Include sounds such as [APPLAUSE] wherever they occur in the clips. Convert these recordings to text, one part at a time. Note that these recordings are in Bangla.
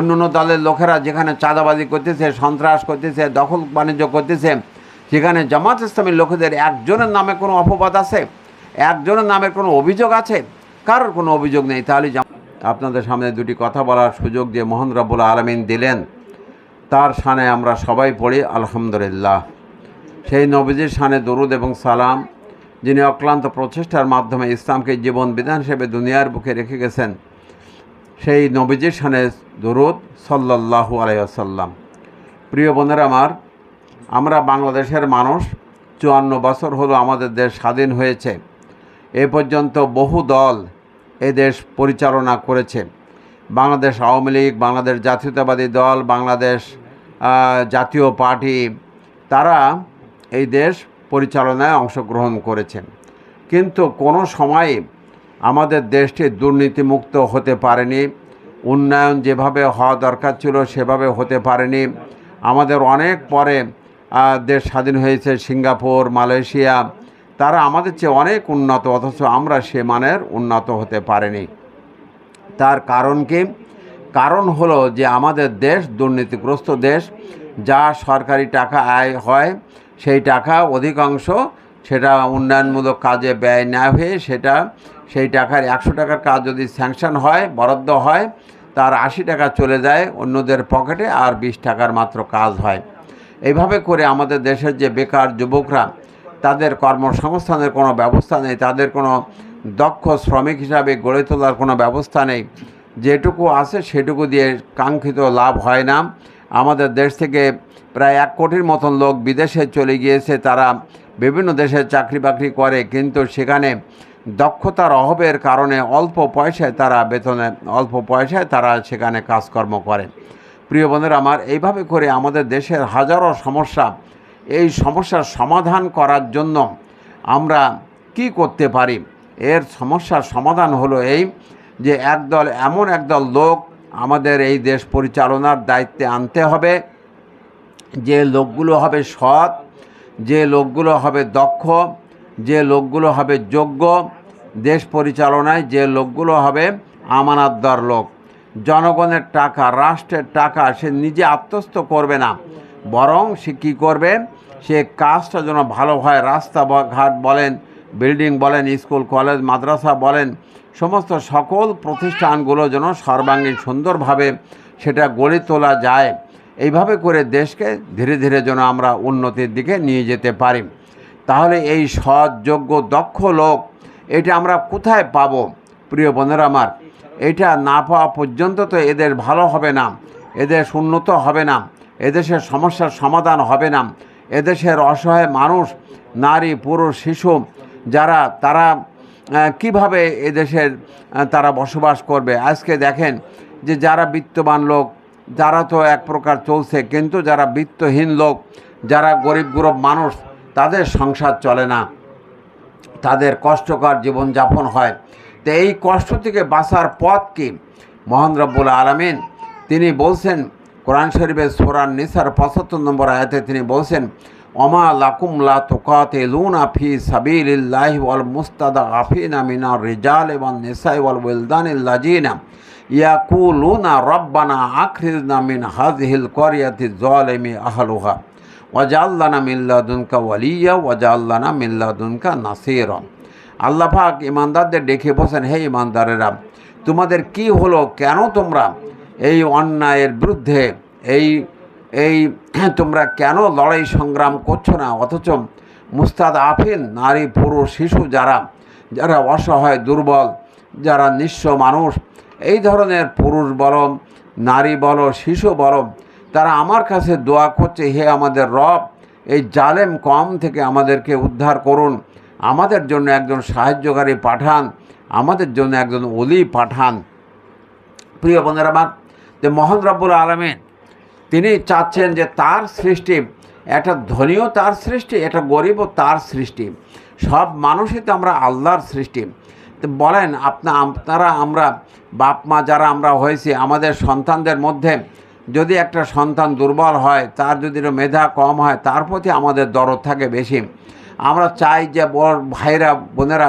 অন্য দলের লোকেরা যেখানে চাঁদাবাজি করতেছে, সন্ত্রাস করতেছে, দখল বাণিজ্য করতেছে সেখানে জামাত ইসলামের লোকেদের একজনের নামে কোনো অপবাদ আছে? একজনের নামে কোনো অভিযোগ আছে? কারোর কোনো অভিযোগ নেই? তাহলে আপনাদের সামনে দুটি কথা বলার সুযোগ যে মোহন রব্বুল আলমিন দিলেন। তার শানে আমরা সবাই পড়ি, আলহামদুলিল্লাহ। সেই নবীজির শানে দরুদ এবং সালাম, যিনি অক্লান্ত প্রচেষ্টার মাধ্যমে ইসলামকে জীবন বিধান হিসেবে দুনিয়ার বুকে রেখে গেছেন। সেই নবীজির শানে দরুদ সাল্লাল্লাহু আলাইসাল্লাম প্রিয় বোনেরা আমার, আমরা বাংলাদেশের মানুষ, চুয়ান্ন বছর হলো আমাদের দেশ স্বাধীন হয়েছে। এ পর্যন্ত বহু দল এ দেশ পরিচালনা করেছে। বাংলাদেশ আওয়ামী লীগ, বাংলাদেশ জাতীয়তাবাদী দল, বাংলাদেশ জাতীয় পার্টি, তারা এই দেশ পরিচালনায় অংশগ্রহণ করেছেন। কিন্তু কোনো সময়ে আমাদের দেশটি দুর্নীতিমুক্ত হতে পারেনি। উন্নয়ন যেভাবে হওয়া দরকার ছিল সেভাবে হতে পারেনি। আমাদের অনেক পরে দেশ স্বাধীন হয়েছে, সিঙ্গাপুর, মালয়েশিয়া। তারা আমাদের চেয়ে অনেক উন্নত, অথচ আমরা সে মানের উন্নত হতে পারিনি। তার কারণ কি? কারণ হলো যে আমাদের দেশ দুর্নীতিগ্রস্ত দেশ। যা সরকারি টাকা আয় হয়, সেই টাকা অধিকাংশ সেটা উন্নয়নমূলক কাজে ব্যয় না হয়ে সেটা সেই টাকার একশো টাকার কাজ যদি স্যাংশন হয়, বরাদ্দ হয়, তার আশি টাকা চলে যায় অন্যদের পকেটে আর বিশ টাকার মাত্র কাজ হয়। এইভাবে করে আমাদের দেশের যে বেকার যুবকরা, তাদের কর্মসংস্থানের কোনো ব্যবস্থা নেই, তাদের কোনো দক্ষ শ্রমিক হিসাবে গড়ে তোলার কোনো ব্যবস্থা নেই। যেটুকু আছে সেটুকু দিয়ে কাঙ্ক্ষিত লাভ হয় না। আমাদের দেশ থেকে প্রায় এক কোটির মতন লোক বিদেশে চলে গিয়েছে, তারা বিভিন্ন দেশে চাকরি বাকরি করে, কিন্তু সেখানে দক্ষতার অভাবের কারণে অল্প পয়সায় তারা বেতনে, অল্প পয়সায় তারা সেখানে কাজকর্ম করে। প্রিয় বোনের আমার এইভাবে করে আমাদের দেশের হাজারো সমস্যা, এই সমস্যার সমাধান করার জন্য আমরা কি করতে পারি? এর সমস্যার সমাধান হলো এই যে, একদল, এমন একদল লোক আমাদের এই দেশ পরিচালনার দায়িত্বে আনতে হবে। যে লোকগুলো হবে সৎ, যে লোকগুলো হবে দক্ষ, যে লোকগুলো হবে যোগ্য দেশ পরিচালনায় যে লোকগুলো হবে আমানাতদার লোক। জনগণের টাকা, রাষ্ট্রের টাকা সে নিজে আত্মস্থ করবে না। বরং সে কী করবে? সে কাজটা যেন ভালো হয়। রাস্তা ঘাট বলেন, বিল্ডিং বলেন, স্কুল, কলেজ, মাদ্রাসা বলেন, সমস্ত সকল প্রতিষ্ঠানগুলো যেন সর্বাঙ্গীন সুন্দরভাবে সেটা গড়ে তোলা যায়। এইভাবে করে দেশকে ধীরে ধীরে যেন আমরা উন্নতির দিকে নিয়ে যেতে পারি। তাহলে এই সৎ, যোগ্য, দক্ষ লোক এটা আমরা কোথায় পাবো? প্রিয় বোনেরা আমার, এটা না পাওয়া পর্যন্ত তো এদের ভালো হবে না। এদের উন্নত হবে না। এদেশের সমস্যার সমাধান হবে না। এদেশের অসহায় মানুষ, নারী, পুরুষ, শিশু, যারা, তারা কীভাবে এদেশের তারা বসবাস করবে? আজকে দেখেন যে যারা বিত্তবান লোক, যারা তো এক প্রকার চলছে, কিন্তু যারা বিত্তহীন লোক, যারা গরিব গরিব মানুষ, তাদের সংসার চলে না। তাদের কষ্টকর জীবনযাপন হয়। তো এই কষ্ট থেকে বাঁচার পথ কি? মোহান রব্বুল আলমিন তিনি বলছেন, কোরআন শরীফের সোরান নিসার পঁচাত্তর নম্বর আয়াতে তিনি বলছেন অমা লাকুম লা তোকাতে লুনা ফি সাবিলিল্লাহি ওয়াল মুস্তাদা আফিনা মিনা রিজাল এবং নিসাই ওয়াল ওয়েলদানিল লাজিনা ইয়াকুলুনা রব্বানা আখরিজনা মিন হাযিহিল করিয়াতি যালিমি আহলুহা। ওয়াজাল্লানা মিল্লাদুনকা ওয়ালিয়া, ওয়াজাল্লানা মিল্লাদুনকা নাসিরা। আল্লাহ পাক ইমানদারদের ডেকে বসেন হে ইমানদারেরা, তোমাদের কি হলো? কেন তোমরা এই অন্যায়ের বিরুদ্ধে এই এই [CLEARS THROAT] তোমরা কেন লড়াই সংগ্রাম করছ না? অথচ মুস্তাদ আফিন, নারী, পুরুষ, শিশু যারা যারা অসহায়, দুর্বল, যারা নিঃস্ব মানুষ, এই ধরনের পুরুষ বলো, নারী বলো, শিশু বলো তারা আমার কাছে দোয়া করছে, হে আমাদের রব, এই জালেম কম থেকে আমাদেরকে উদ্ধার করুন। আমাদের জন্য একজন সাহায্যকারী পাঠান। আমাদের জন্য একজন অলি পাঠান। প্রিয় বোনের আমার যে মোহন রব্বুল আলমিন, তিনি চাচ্ছেন যে তার সৃষ্টি একটা ধনীও তার সৃষ্টি, একটা গরিবও তার সৃষ্টি। সব মানুষই তো আমরা আল্লাহর সৃষ্টি। তো বলেন, আপনা, আপনারা, আমরা বাপ মা যারা আমরা হয়েছি, আমাদের সন্তানদের মধ্যে যদি একটা সন্তান দুর্বল হয়, তার যদি মেধা কম হয়, তার প্রতি আমাদের দরদ থাকে বেশি। আমরা চাই যে বড় ভাইরা বোনেরা,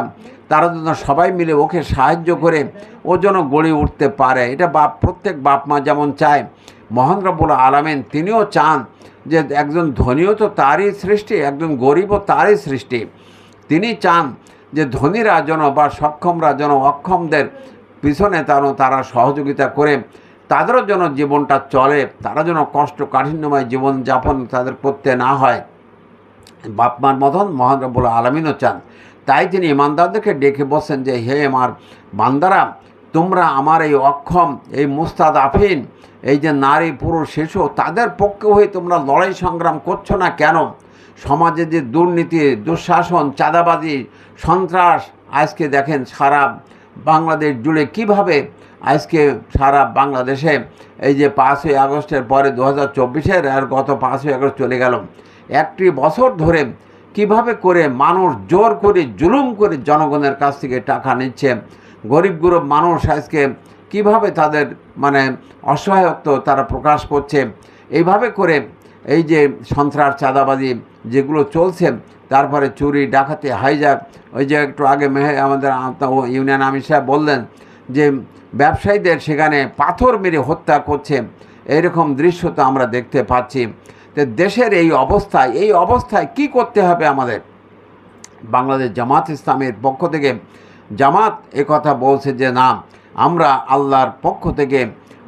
তারা যেন সবাই মিলে ওকে সাহায্য করে ও যেন গড়ে উঠতে পারে। এটা বাপ, প্রত্যেক বাপ মা যেমন চায়, মহান রব্বুল আলামিন তিনিও চান যে একজন ধনীও তো তারই সৃষ্টি, একজন গরিবও তারই সৃষ্টি। তিনি চান যে ধনীরা যেন বা সক্ষমরা যেন অক্ষমদের পিছনে তারা সহযোগিতা করে তাদেরও যেন জীবনটা চলে, তারা যেন কষ্ট কাঠিন্যময় জীবনযাপন তাদের করতে না হয়। বাপ মার মতন মহান রব্বুল আলমিনও চান। তাই তিনি ইমানদারদেরকে ডেকে বসেন যে, হে আমার বান্দারা, তোমরা আমার এই অক্ষম, এই মুস্তাদ আফিন, এই যে নারী পুরুষ শিশু, তাদের পক্ষে হয়ে তোমরা লড়াই সংগ্রাম করছ না কেন? সমাজে যে দুর্নীতি, দুঃশাসন, চাঁদাবাজি, সন্ত্রাস, আজকে দেখেন সারা বাংলাদেশ জুড়ে কীভাবে আজকে সারা বাংলাদেশে এই যে পাঁচই আগস্টের পরে দু হাজার চব্বিশের আর গত পাঁচই আগস্ট চলে গেল। একটি বছর ধরে কীভাবে করে মানুষ জোর করে, জুলুম করে জনগণের কাছ থেকে টাকা নিচ্ছে? গরিব গরিব মানুষ আজকে কীভাবে তাদের মানে অসহায়ত্ব তারা প্রকাশ করছে? এইভাবে করে এই যে সন্ত্রাস, চাঁদাবাজি যেগুলো চলছে, তারপরে চুরি, ডাকাতি হাইজাক ওই যে একটু আগে মেহে আমাদের ইউনিয়ন আমির সাহেব বললেন যে ব্যবসায়ীদের সেখানে পাথর মেরে হত্যা করছে। এইরকম দৃশ্য তো আমরা দেখতে পাচ্ছি। তো দেশের এই অবস্থায় এই অবস্থায় কি করতে হবে আমাদের? বাংলাদেশ জামাত ইসলামের পক্ষ থেকে, জামাত কথা বলছে যে, না, আমরা আল্লাহর পক্ষ থেকে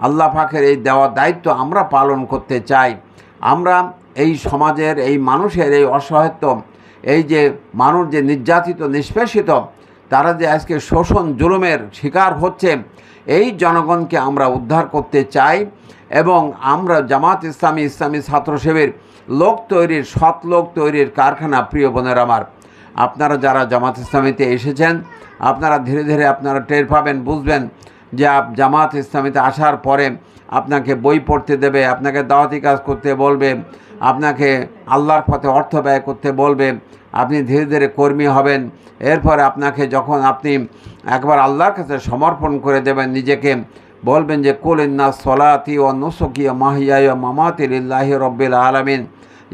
আল্লাহ পাকের এই দেওয়া দায়িত্ব আমরা পালন করতে চাই। আমরা এই সমাজের, এই মানুষের এই অসহায়ত্ব, এই যে মানুষ যে নির্যাতিত, নিষ্পেষিত তারা যে আজকে শোষণ, জুলুমের শিকার হচ্ছে, এই জনগণকে আমরা উদ্ধার করতে চাই এবং আমরা জামাত ইসলামী ইসলামী ছাত্র লোক তৈরির, সৎ লোক তৈরির কারখানা, প্রিয় বোনের আমার, আপনারা যারা জামাত ইসলামীতে এসেছেন, আপনারা ধীরে ধীরে আপনারা টের পাবেন, বুঝবেন যে আপ- জামাত ইসলামীতে আসার পরে আপনাকে বই পড়তে দেবে, আপনাকে দাওয়াতি কাজ করতে বলবে, আপনাকে আল্লাহর পথে অর্থ ব্যয় করতে বলবে আপনি ধীরে ধীরে কর্মী হবেন। এরপরে আপনাকে যখন আপনি একবার আল্লাহর কাছে সমর্পণ করে দেবেন, নিজেকে বলবেন যে কুলিন্না সলাতি ও নুসকি মাহিয়ায় মামাতি লিল্লাহি রব্বিল আলমিন।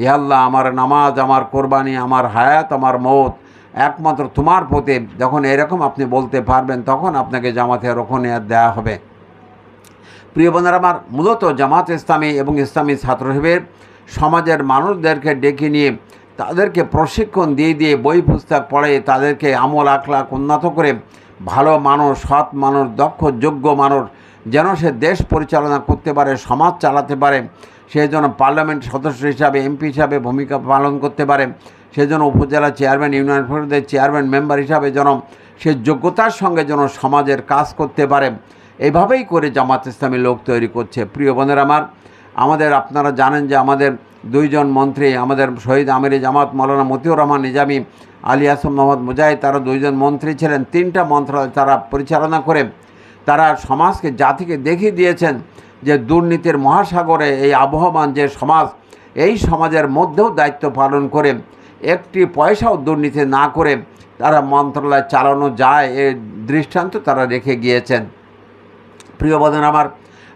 ইহাল্লাহ আমার নামাজ, আমার কোরবানি, আমার হায়াত, আমার মৌত একমাত্র তোমার প্রতি যখন এরকম আপনি বলতে পারবেন, তখন আপনাকে জামাতে রোকনিয়াত দেওয়া হবে। প্রিয় বোনেরা আমার, মূলত জামাত ইসলামী এবং ইসলামী ছাত্র শিবির সমাজের মানুষদেরকে ডেকে নিয়ে তাদেরকে প্রশিক্ষণ দিয়ে দিয়ে বই পুস্তক পড়ে, তাদেরকে আমল আখলাক উন্নত করে ভালো মানুষ, সৎ মানুষ, দক্ষ, যোগ্য মানুষ, যেন সে দেশ পরিচালনা করতে পারে, সমাজ চালাতে পারে, সে যেন পার্লামেন্ট সদস্য হিসাবে, এমপি হিসাবে ভূমিকা পালন করতে পারে, সে যেন উপজেলা চেয়ারম্যান, ইউনিয়ন পরিষদের চেয়ারম্যান মেম্বার হিসাবে যেন সে যোগ্যতার সঙ্গে যেন সমাজের কাজ করতে পারে। এভাবেই করে জামাত ইসলামী লোক তৈরি করছে। প্রিয় বোনের আমার, আমাদের আপনারা জানেন যে আমাদের দুইজন মন্ত্রী, আমাদের শহীদ আমির জামাত, মৌলানা মতিউর রহমান নিজামি, আলী আসম মোহাম্মদ মুজাহিদ, তারা দুইজন মন্ত্রী ছিলেন। তিনটা মন্ত্রণালয় তারা পরিচালনা করে, তারা সমাজকে, জাতিকে দেখিয়ে দিয়েছেন যে দুর্নীতির মহাসাগরে এই আবহমান যে সমাজ, এই সমাজের মধ্যেও দায়িত্ব পালন করে, একটি পয়সাও দুর্নীতি না করে তারা মন্ত্রণালয় চালানো যায় এর দৃষ্টান্ত তারা রেখে গিয়েছেন। প্রিয় বদন আমার,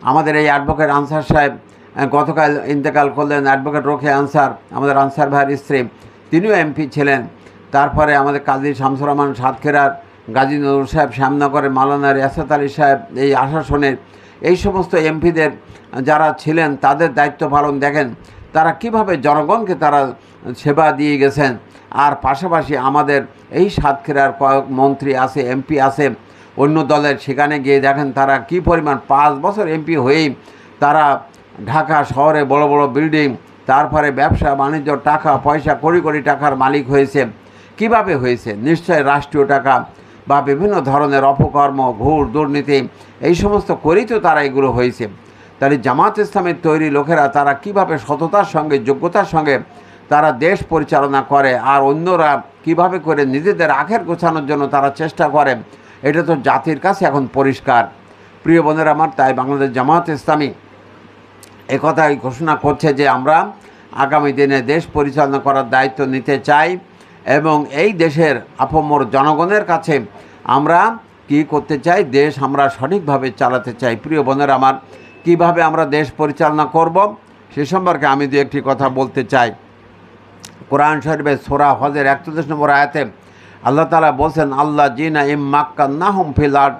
আমাদের এই অ্যাডভোকেট আনসার সাহেব গতকাল ইন্তেকাল করলেন অ্যাডভোকেট রোখে আনসার, আমাদের আনসার ভাইয়ের স্ত্রী। তিনিও এমপি ছিলেন। তারপরে আমাদের কাজী শামসুর রহমান সাতক্ষীরার, গাজী নজরুল সাহেব শ্যামনগরের মালানা রিয়াসত আলী সাহেব এই আশাসনের এই সমস্ত এমপিদের যারা ছিলেন, তাদের দায়িত্ব পালন দেখেন, তারা কীভাবে জনগণকে তারা সেবা দিয়ে গেছেন। আর পাশাপাশি আমাদের এই সাতক্ষীরার কয়েক মন্ত্রী আছে এমপি আছে, অন্য দলের সেখানে গিয়ে দেখেন তারা কি পরিমাণ পাঁচ বছর এমপি হয়েই তারা ঢাকা শহরে বড় বড় বিল্ডিং তারপরে ব্যবসা, বাণিজ্য, টাকা, পয়সা, কোটি কোটি টাকার মালিক হয়েছে। কীভাবে হয়েছে? নিশ্চয় রাষ্ট্রীয় টাকা বা বিভিন্ন ধরনের অপকর্ম, ঘুর, দুর্নীতি, এই সমস্ত করেই তো তারা এগুলো হয়েছে। তাহলে জামাত ইসলামের তৈরি লোকেরা তারা কীভাবে সততার সঙ্গে, যোগ্যতার সঙ্গে তারা দেশ পরিচালনা করে, আর অন্যরা কীভাবে করে নিজেদের আখের গোছানোর জন্য তারা চেষ্টা করে, এটা তো জাতির কাছে এখন পরিষ্কার। প্রিয় বোনেরা আমার, তাই বাংলাদেশ জামাত ইসলামী একথাই ঘোষণা করছে যে আমরা আগামী দিনে দেশ পরিচালনা করার দায়িত্ব নিতে চাই এবং এই দেশের আপমর জনগণের কাছে আমরা কি করতে চাই, দেশ আমরা সঠিকভাবে চালাতে চাই। প্রিয় বোনের আমার, কীভাবে আমরা দেশ পরিচালনা করব সে সম্পর্কে আমি দু একটি কথা বলতে চাই। কোরআন শরীফের সোরা হজের একচল্লিশ নম্বর আয়াতে আল্লাহ তালা বলছেন আল্লাহ জিনা ইম মাক্কান্না হুম ফিলার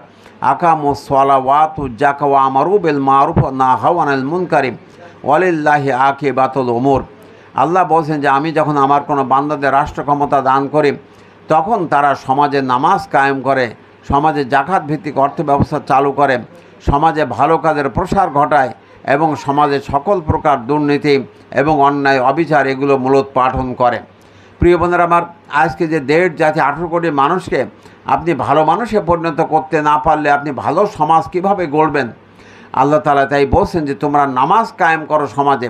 আকামু সালাওয়াতু জাকাওয়া আমারু বিল মারুফ না হাওয়ানাল মুনকারিম ওয়ালিল্লাহি আকে বাতুল উমর। আল্লাহ বলছেন যে, আমি যখন আমার কোনো বান্দাদের রাষ্ট্র ক্ষমতা দান করি, তখন তারা সমাজে নামাজ কায়েম করে, সমাজে জাকাত ভিত্তিক অর্থ ব্যবস্থা চালু করে, সমাজে ভালো কাজের প্রসার ঘটায় এবং সমাজে সকল প্রকার দুর্নীতি এবং অন্যায় অবিচার এগুলো মূলত পাঠন করে। প্রিয় বন্ধুরা আমার, আজকে যে দেড় জাতি আঠেরো কোটি মানুষকে আপনি ভালো মানুষে পরিণত করতে না পারলে আপনি ভালো সমাজ কীভাবে গড়বেন? আল্লাহ তালা তাই বলছেন যে, তোমরা নামাজ কায়েম করো সমাজে।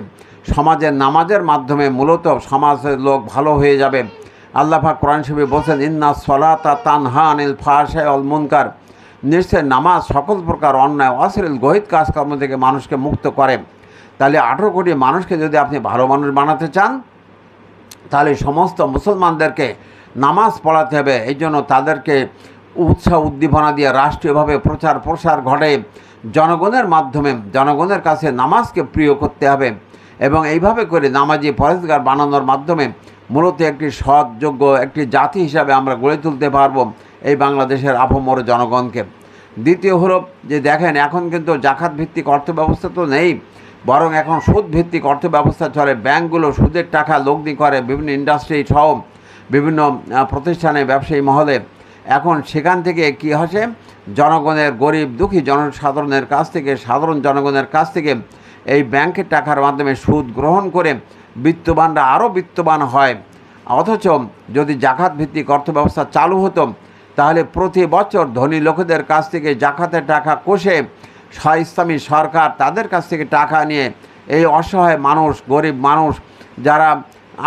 সমাজের নামাজের মাধ্যমে মূলত সমাজের লোক ভালো হয়ে যাবে। আল্লাহ কোরআন শরীফে বলছেন, ইন্না সলাতা তানহা আনিল ফাহাশায় অল মুনকার। নিশ্চয় নামাজ সকল প্রকার অন্যায়, অশ্লীল, গহিত কাজকর্ম থেকে মানুষকে মুক্ত করে। তাহলে আঠেরো কোটি মানুষকে যদি আপনি ভালো মানুষ বানাতে চান, তাহলে সমস্ত মুসলমানদেরকে নামাজ পড়াতে হবে, এই জন্য তাদেরকে উৎসাহ উদ্দীপনা দিয়ে রাষ্ট্রীয়ভাবে প্রচার প্রসার ঘটে। জনগণের মাধ্যমে, জনগণের কাছে নামাজকে প্রিয় করতে হবে এবং এইভাবে করে নামাজি ফরেজগার বানানোর মাধ্যমে মূলত একটি সৎ, যোগ্য একটি জাতি হিসাবে আমরা গড়ে তুলতে পারব এই বাংলাদেশের আপামর জনগণকে। দ্বিতীয় হলো যে দেখেন, এখন কিন্তু জাকাত ভিত্তিক অর্থ ব্যবস্থা তো নেই, বরং এখন সুদ ভিত্তিক অর্থ ব্যবস্থা চলে। ব্যাংকগুলো সুদের টাকা লগ্নি করে, বিভিন্ন ইন্ডাস্ট্রি সহ বিভিন্ন প্রতিষ্ঠানে, ব্যবসায়ী মহলে। এখন সেখান থেকে কি হচ্ছে জনগণের গরিব, দুঃখী জনসাধারণের কাছ থেকে, সাধারণ জনগণের কাছ থেকে এই ব্যাংকের টাকার মাধ্যমে সুদ গ্রহণ করে বিত্তবানরা আরও বিত্তবান হয়। অথচ যদি জাকাত ভিত্তিক অর্থ ব্যবস্থা চালু হতো, তাহলে প্রতি বছর ধনী লোকেদের কাছ থেকে জাকাতের টাকা কষে ইসলামী সরকার তাদের কাছ থেকে টাকা নিয়ে এই অসহায় মানুষ, গরিব মানুষ, যারা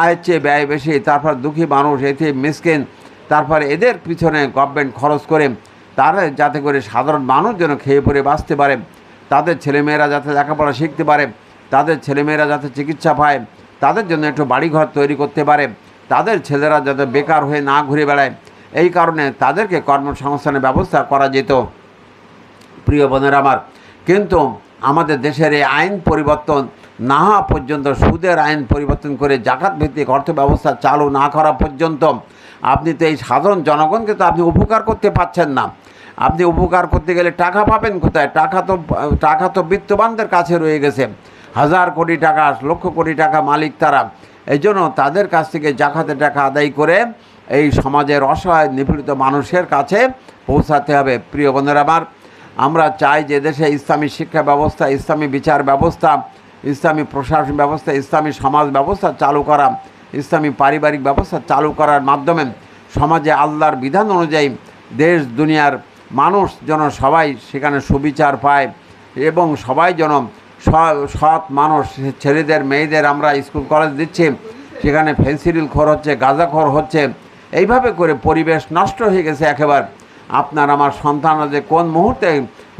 আয়ের চেয়ে ব্যয় বেশি, তারপর দুঃখী মানুষ, এতে মিসকিন, তারপর এদের পিছনে গভর্নমেন্ট খরচ করে তারা যাতে করে সাধারণ মানুষ যেন খেয়ে পরে বাঁচতে পারে। তাদের ছেলেমেয়েরা যাতে লেখাপড়া শিখতে পারে, তাদের ছেলেমেয়েরা যাতে চিকিৎসা পায়, তাদের জন্য একটু বাড়িঘর তৈরি করতে পারে। তাদের ছেলেরা যাতে বেকার হয়ে না ঘুরে বেড়ায়, এই কারণে তাদেরকে কর্মসংস্থানের ব্যবস্থা করা যেত। প্রিয় বোনের আমার, কিন্তু আমাদের দেশের এই আইন পরিবর্তন না হওয়া পর্যন্ত, সুদের আইন পরিবর্তন করে জাকাত ভিত্তিক অর্থ ব্যবস্থা চালু না করা পর্যন্ত আপনি তো এই সাধারণ জনগণকে তো আপনি উপকার করতে পারছেন না। আপনি উপকার করতে গেলে টাকা পাবেন কোথায়? টাকা তো টাকা তো বিত্তবানদের কাছে রয়ে গেছে। হাজার কোটি টাকা, লক্ষ কোটি টাকা মালিক তারা। এই জন্য তাদের কাছ থেকে জাকাতের টাকা আদায় করে এই সমাজের অসহায়, নিপীড়িত মানুষের কাছে পৌঁছাতে হবে। প্রিয় বন্ধুরা আমার আমরা চাই যে দেশে ইসলামী শিক্ষা ব্যবস্থা, ইসলামী বিচার ব্যবস্থা, ইসলামী প্রশাসন ব্যবস্থা, ইসলামী সমাজ ব্যবস্থা চালু করা, ইসলামী পারিবারিক ব্যবস্থা চালু করার মাধ্যমে সমাজে আল্লাহর বিধান অনুযায়ী দেশ, দুনিয়ার মানুষ যেন সবাই সেখানে সুবিচার পায় এবং সবাই যেন সৎ মানুষ, ছেলেদের, মেয়েদের আমরা স্কুল, কলেজ দিচ্ছি, সেখানে ফেন্সিডিল খোর হচ্ছে গাঁজাখোর হচ্ছে, এইভাবে করে পরিবেশ নষ্ট হয়ে গেছে একেবারে। আপনার আমার সন্তান যে কোন মুহূর্তে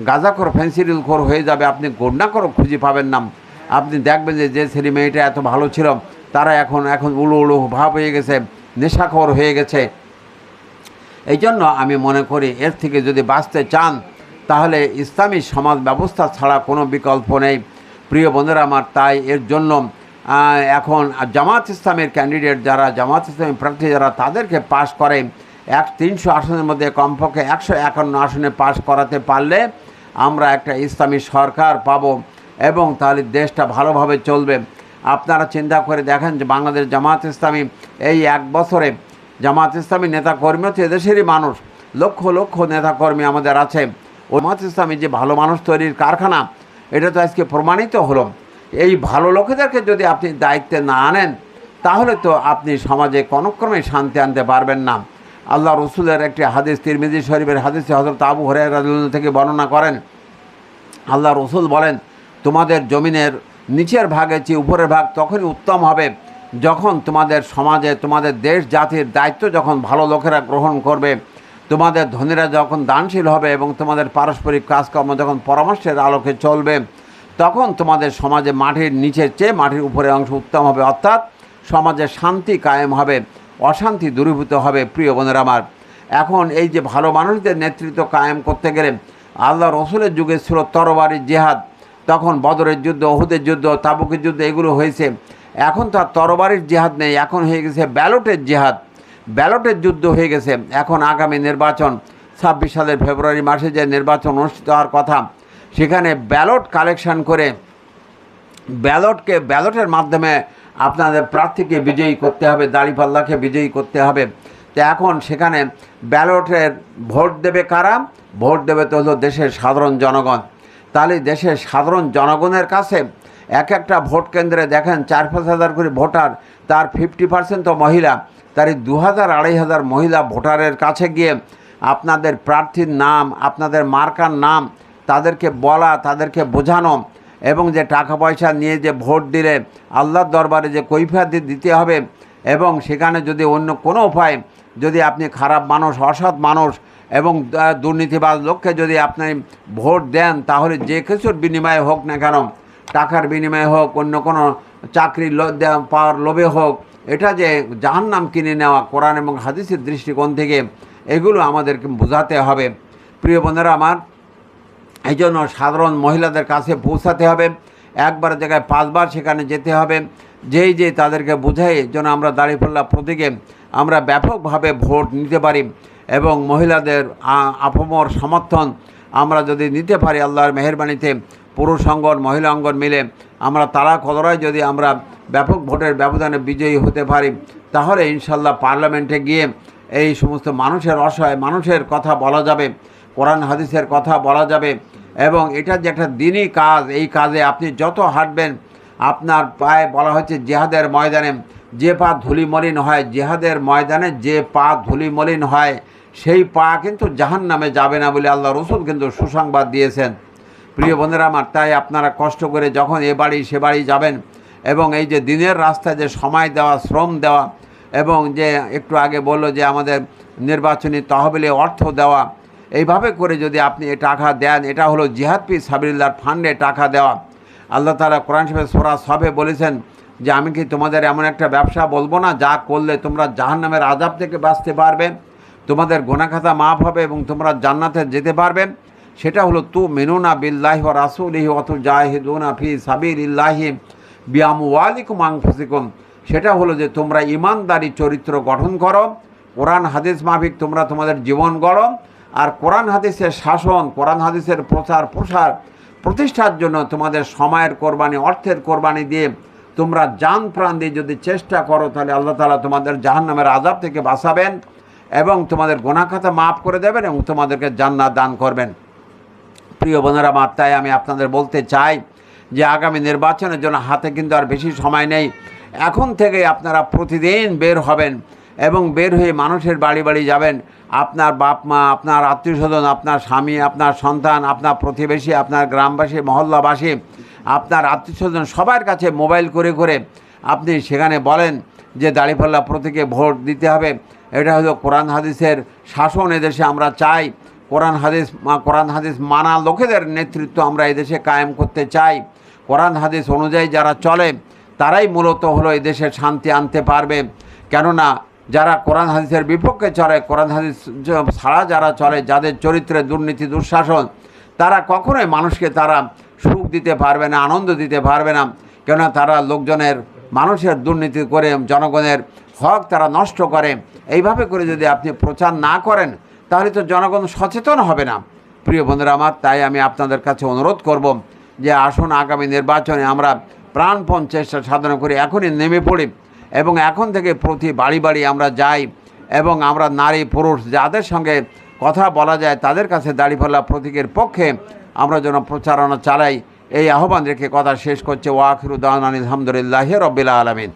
গাঁজাখোর ফেন্সিডিল খোর হয়ে যাবে, আপনি গন্ডাখোর খুঁজে পাবেন না। আপনি দেখবেন যে যে ছেলে মেয়েটা এত ভালো ছিল, তারা এখন এখন উলু উলু ভাব হয়ে গেছে, নেশাখোর হয়ে গেছে। এই জন্য আমি মনে করি, এর থেকে যদি বাঁচতে চান, তাহলে ইসলামী সমাজ ব্যবস্থা ছাড়া কোনো বিকল্প নেই। প্রিয় বন্ধুরা আমার, তাই এর জন্য এখন জামাত ইসলামের ক্যান্ডিডেট যারা, জামাত ইসলামী প্রার্থী যারা, তাদেরকে পাশ করে। এক তিনশো আসনের মধ্যে কমপক্ষে একশো একান্ন আসনে পাশ করাতে পারলে আমরা একটা ইসলামী সরকার পাব এবং তাহলে দেশটা ভালোভাবে চলবে। আপনারা চিন্তা করে দেখেন যে বাংলাদেশ জামাত ইসলামী এই এক বছরে জামাত ইসলামী নেতাকর্মী হচ্ছে এদেশেরই মানুষ। লক্ষ লক্ষ নেতাকর্মী আমাদের আছে। জামাত ইসলামী যে ভালো মানুষ তৈরির কারখানা, এটা তো আজকে প্রমাণিত হলো। এই ভালো লোকেদেরকে যদি আপনি দায়িত্বে না আনেন, তাহলে তো আপনি সমাজে কোনোক্রমে শান্তি আনতে পারবেন না। আল্লাহ রসুলের একটি হাদিস তিরমিজি শরীফের হাদিসে হজরত আবু রাদিয়াল্লাহু থেকে বর্ণনা করেন। আল্লাহ রসুল বলেন, তোমাদের জমিনের নিচের ভাগের চেয়ে উপরের ভাগ তখনই উত্তম হবে, যখন তোমাদের সমাজে, তোমাদের দেশ জাতির দায়িত্ব যখন ভালো লোকেরা গ্রহণ করবে, তোমাদের ধনীরা যখন দানশীল হবে এবং তোমাদের পারস্পরিক কাজকর্ম যখন পরামর্শের আলোকে চলবে, তখন তোমাদের সমাজে মাটির নিচের চেয়ে মাটির উপরের অংশ উত্তম হবে। অর্থাৎ সমাজে শান্তি কায়েম হবে। অশান্তি দূরীভূত হবে, প্রিয় বোনেরা আমার। এখন এই যে ভালো মানুষদের নেতৃত্ব কায়েম করতে গেলে আল্লাহ রসুলের যুগে ছিল তরবারি জেহাদ, তখন বদরের যুদ্ধ ওহুদের যুদ্ধ, তাবুকের যুদ্ধ, এগুলো হয়েছে। এখন তো আর তরবারির জেহাদ নেই, এখন হয়ে গেছে ব্যালটের জেহাদ। ব্যালটের যুদ্ধ হয়ে গেছে, এখন আগামী নির্বাচন, ছাব্বিশ সালের ফেব্রুয়ারি মাসে যে নির্বাচন অনুষ্ঠিত হওয়ার কথা, সেখানে ব্যালট কালেকশন করে ব্যালটকে, ব্যালটের মাধ্যমে আপনাদের প্রার্থীকে বিজয়ী করতে হবে দাড়িপাল্লাকে বিজয়ী করতে হবে। তো এখন সেখানে ব্যালটের ভোট দেবে কারা? ভোট দেবে তো হলো দেশের সাধারণ জনগণ। তাহলে দেশের সাধারণ জনগণের কাছে এক একটা ভোট কেন্দ্রে দেখেন চার পাঁচ হাজার করে ভোটার, তার ফিফটি পার্সেন্ট তো মহিলা। তার এই দু হাজার আড়াই হাজার মহিলা ভোটারের কাছে গিয়ে আপনাদের প্রার্থীর নাম, আপনাদের মার্কার নাম, তাদেরকে বলা, তাদেরকে বোঝানো এবং যে টাকা পয়সা নিয়ে যে ভোট দিলে আল্লাহর দরবারে যে কৈফিয়ত দিতে হবে এবং সেখানে যদি অন্য কোনো উপায় যদি আপনি খারাপ মানুষ অসৎ মানুষ এবং আহ, দুর্নীতিবাজ লোককে যদি আপনি ভোট দেন তাহলে যে কিছুর বিনিময়ে হোক না কেন টাকার বিনিময়ে হোক অন্য কোনো চাকরি পাওয়ার লোভে হোক এটা যে জাহান্নাম কিনে নেওয়া কোরআন এবং হাদিসের দৃষ্টিকোণ থেকে এগুলো আমাদেরকে বোঝাতে হবে। প্রিয় বন্ধুরা আমার এই জন্য সাধারণ মহিলাদের কাছে পৌঁছাতে হবে। একবার জায়গায় পাঁচবার সেখানে যেতে হবে। যেই যে তাদেরকে বোঝাই, যেন আমরা দাঁড়িপাল্লা প্রতীকে আমরা ব্যাপকভাবে ভোট নিতে পারি এবং মহিলাদের আপমর সমর্থন আমরা যদি নিতে পারি আল্লাহর মেহরবানিতে, পুরুষ অঙ্গন, মহিলা অঙ্গন মিলে আমরা তারা কদরায় যদি আমরা ব্যাপক ভোটের ব্যবধানে বিজয়ী হতে পারি, তাহলে ইনশাল্লাহ পার্লামেন্টে গিয়ে এই সমস্ত মানুষের অসহায় মানুষের কথা বলা যাবে। কোরআন হাদিসের কথা বলা যাবে এবং এটা যে একটা দিনই কাজ, এই কাজে আপনি যত হাঁটবেন, আপনার পায়ে বলা হচ্ছে জেহাদের ময়দানে যে পা ধুলিমলিন হয়, জেহাদের ময়দানে যে পা ধুলিমলিন হয়, সেই পা কিন্তু জাহান নামে যাবে না বলে আল্লাহ রসুল কিন্তু সুসংবাদ দিয়েছেন। প্রিয় বন্ধুরা আমার, তাই আপনারা কষ্ট করে যখন এ বাড়ি সে বাড়ি যাবেন এবং এই যে দিনের রাস্তায় যে সময় দেওয়া, শ্রম দেওয়া এবং যে একটু আগে বলল যে আমাদের নির্বাচনী তহবিলে অর্থ দেওয়া এইভাবে করে যদি আপনি এ টাকা দেন, এটা হলো জিহাদ পি সাবিল্লার ফান্ডে টাকা দেওয়া। আল্লাহ তালা কোরআন সাহেব সোরা সবে বলেছেন যে, আমি কি তোমাদের এমন একটা ব্যবসা বলব না যা করলে তোমরা জাহান্নামের আজাব থেকে বাঁচতে পারবে, তোমাদের গোনাখাতা মাফ হবে এবং তোমরা জান্নাতে যেতে পারবে? সেটা হলো তু মেনুনা বিল্লাহি ও রাসুলিহি অত জাহিদুনা ফি সাবির ইল্লাহি বিয়াম ওয়ালিকুম আংফুসিকুম সেটা হলো যে, তোমরা ইমানদারি চরিত্র গঠন করো, কোরআন হাদিস মাফিক তোমরা তোমাদের জীবন গড়ো আর কোরআন হাদিসের শাসন, কোরআন হাদিসের প্রচার, প্রসার প্রতিষ্ঠার জন্য তোমাদের সময়ের কোরবানি, অর্থের কোরবানি দিয়ে তোমরা জান প্রাণ দিয়ে যদি চেষ্টা করো, তাহলে আল্লাহ তালা তোমাদের জাহান্নামের আজাব থেকে বাঁচাবেন এবং তোমাদের গোনাখাতা মাফ করে দেবেন এবং তোমাদেরকে জান্নাত দান করবেন। প্রিয় বোনেরা, আমার তাই আমি আপনাদের বলতে চাই যে আগামী নির্বাচনের জন্য হাতে কিন্তু আর বেশি সময় নেই। এখন থেকে আপনারা প্রতিদিন বের হবেন। এবং বের হয়ে মানুষের বাড়ি বাড়ি যাবেন। আপনার বাপ মা, আপনার আত্মীয় স্বজন আপনার স্বামী, আপনার সন্তান, আপনার প্রতিবেশী, আপনার গ্রামবাসী, মহল্লাবাসী, আপনার আত্মীয় স্বজন সবার কাছে মোবাইল করে করে আপনি সেখানে বলেন যে দাড়িপাল্লা প্রতীকে ভোট দিতে হবে। এটা হলো কোরআন হাদিসের শাসন এদেশে আমরা চাই। কোরআন হাদিস কোরআন হাদিস মানা লোকেদের নেতৃত্ব আমরা এদেশে কায়েম করতে চাই। কোরআন হাদিস অনুযায়ী যারা চলে, তারাই মূলত হলো এদেশে শান্তি আনতে পারবে। কেননা যারা কোরআন হাদিসের বিপক্ষে চলে, কোরআন হাদিস ছাড়া যারা চলে, যাদের চরিত্রে দুর্নীতি, দুঃশাসন, তারা কখনোই মানুষকে তারা সুখ দিতে পারবে না, আনন্দ দিতে পারবে না। কেননা তারা লোকজনের, মানুষের দুর্নীতি করে, জনগণের হক তারা নষ্ট করে। এইভাবে করে যদি আপনি প্রচার না করেন, তাহলে তো জনগণ সচেতন হবে না। প্রিয় বন্ধুরা আমার, তাই আমি আপনাদের কাছে অনুরোধ করব যে আসুন আগামী নির্বাচনে আমরা প্রাণপণ চেষ্টা সাধনা করি এখনই নেমে পড়ি। এবং এখন থেকে প্রতি বাড়ি বাড়ি আমরা যাই এবং আমরা নারী পুরুষ যাদের সঙ্গে কথা বলা যায় তাদের কাছে দাড়িপাল্লা প্রতীকের পক্ষে আমরা যেন প্রচারণা চালাই। এই আহ্বান রেখে কথা শেষ করছে ওয়াখিরুদ্দান আলহামদুলিল্লাহ রবিল্লা আলমিন।